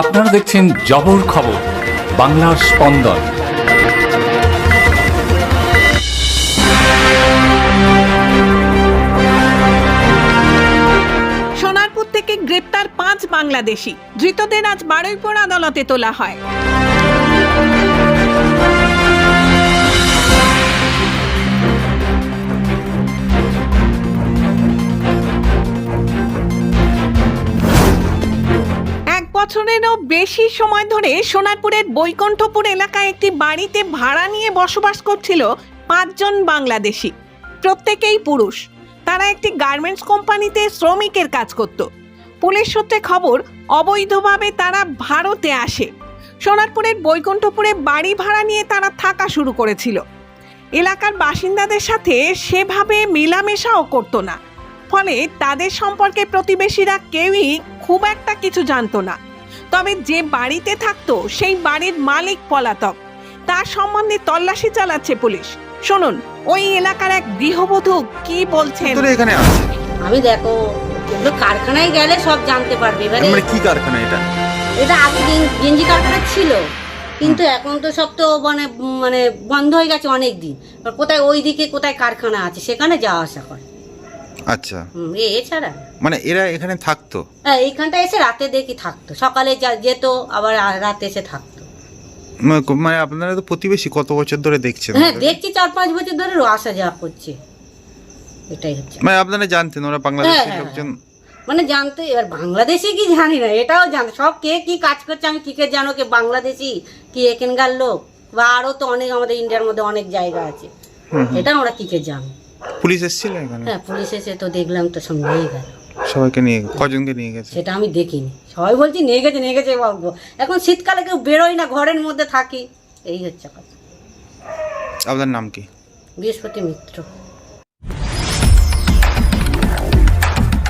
আপনারা দেখছেন জবর খবর, বাংলার স্পন্দন। সোনারপুর থেকে গ্রেপ্তার পাঁচ বাংলাদেশি, ধৃতদের আজ বারুইপুর আদালতে তোলা হয়। বছরেরও বেশি সময় ধরে সোনারপুরের বৈকুণ্ঠপুর এলাকায় একটি বাড়িতে ভাড়া নিয়ে বসবাস করছিল পাঁচজন বাংলাদেশি। প্রত্যেকেই পুরুষ। তারা একটি গার্মেন্টস কোম্পানিতে শ্রমিকের কাজ করত। পুলিশ সূত্রে খবর, অবৈধভাবে তারা ভারতে আসে। সোনারপুরের বৈকুণ্ঠপুরে বাড়ি ভাড়া নিয়ে তারা থাকা শুরু করেছিল। এলাকার বাসিন্দাদের সাথে সেভাবে মেলামেশাও করতো না। ফলে তাদের সম্পর্কে প্রতিবেশীরা কেউই খুব একটা কিছু জানতো না। তবে যে বাড়িতে থাকতো সেই বাড়ির মালিক পলাতক। তার সম্বন্ধে তল্লাশি চালাচ্ছে পুলিশ। শুনুন ওই এলাকার এক গৃহবধূ কি বলছেন? ধরে এখানে আছে। আমি দেখো এগুলো কারখানায় গেলে সব জানতে পারবে। এবারে মানে কি কারখানা এটা? এটা আগে গেন- গেঞ্জি কারখানা ছিল। কিন্তু এখন তো সব তো মানে মানে বন্ধ হয়ে গেছে অনেক দিন এবার কোথায় ওই দিকে কোথায় কারখানা আছে সেখানে যাওয়া আসা করে। আচ্ছা। এছাড়া মানে এরা এখানে থাকতো? হ্যাঁ এইখানটা এসে রাতে দেখি থাকতো। সকালে যেত আবার রাতে এসে থাকতো। মানে আপনারা তো প্রতিবেশী কত বছর ধরে দেখছেন হ্যাঁ দেখছি চার পাঁচ বছর ধরে আসা যাওয়া করছে। এটাই হচ্ছে। মানে আপনারা জানতেন ওরা বাংলাদেশের হ্যাঁ, হ্যাঁ, লোকজন। মানে জানতে এবার বাংলাদেশে কি জানি না এটাও জান সব কে কি কাজ করছে আমি কি কে জানো কে বাংলাদেশি কি এখানকার লোক? বা আরও তো অনেক আমাদের ইন্ডিয়ার মধ্যে অনেক জায়গা আছে। এটা আমরা কি কে জানো পুলিশ এসেছিল এখানে? হ্যাঁ পুলিশ এসে তো দেখলাম তো সব নিয়ে গেল। সবাইকে নিয়ে কজনকে নিয়ে গেছে? সেটা আমি দেখিনি। সবাই বলছি নিয়ে গেছে নিয়ে গেছে বলব এখন শীতকালে কেউ বেরোয় না ঘরের মধ্যে থাকি। এই হচ্ছে কথা। আপনার নাম কি? বৃহস্পতি মিত্র।